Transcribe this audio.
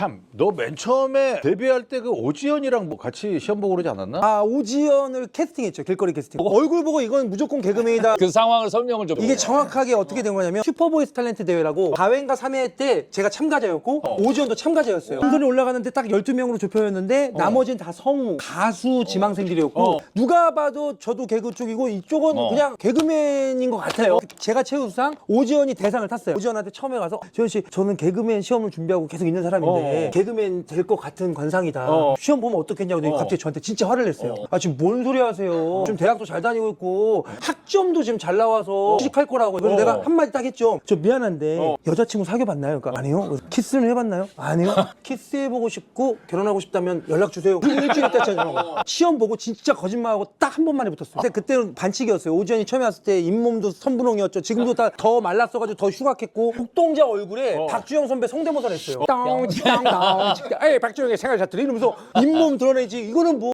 참, 너 맨 처음에 데뷔할 때 그 오지연이랑 뭐 같이 시험 보고 그러지 않았나? 아 오지연을 캐스팅했죠. 길거리 캐스팅. 얼굴 보고 이건 무조건 개그맨이다. 그 상황을 설명을 좀. 이게 정확하게 어떻게 된 거냐면 슈퍼보이스 탤런트 대회라고 4회인가 3회 때 제가 참가자였고 오지연도 참가자였어요. 순서이 올라가는데 딱 12명으로 좁혀졌는데 나머지는 다 성우 가수 지망생들이었고 어. 누가 봐도 저도 개그 쪽이고 이쪽은 어. 그냥 개그맨인 것 같아요. 제가 최우수상 오지연이 대상을 탔어요. 오지연한테 처음에 가서 지연 씨 저는 개그맨 시험을 준비하고 계속 있는 사람인데 어. 개그맨 될 것 같은 관상이다. 어. 시험 보면 어떻겠냐고 근데 갑자기 저한테 진짜 화를 냈어요. 아 지금 뭔 소리 하세요? 지금 대학도 잘 다니고 있고 학점도 지금 잘 나와서 취직할 거라고 그래서 어. 내가 한마디 딱 했죠. 저 미안한데 어. 여자친구 사귀어 봤나요? 그러니까 아니요. 키스는 해봤나요? 아니요. 키스해보고 싶고 결혼하고 싶다면 연락 주세요. 그리고 일주일 있다 전화 시험 보고 진짜 거짓말하고 딱 한 번만에 붙었어요. 근데 그때는 반칙이었어요. 오지연이 처음에 왔을 때 잇몸도 선분홍이었죠. 지금도 다 더 말랐어가지고 더 흉악했고. 국동자 얼굴에 박주영 선배 성대모사를 했어요 땅땅땅 에이 박주영의 생활 사투리 이러면서 잇몸 드러내지 이거는 뭐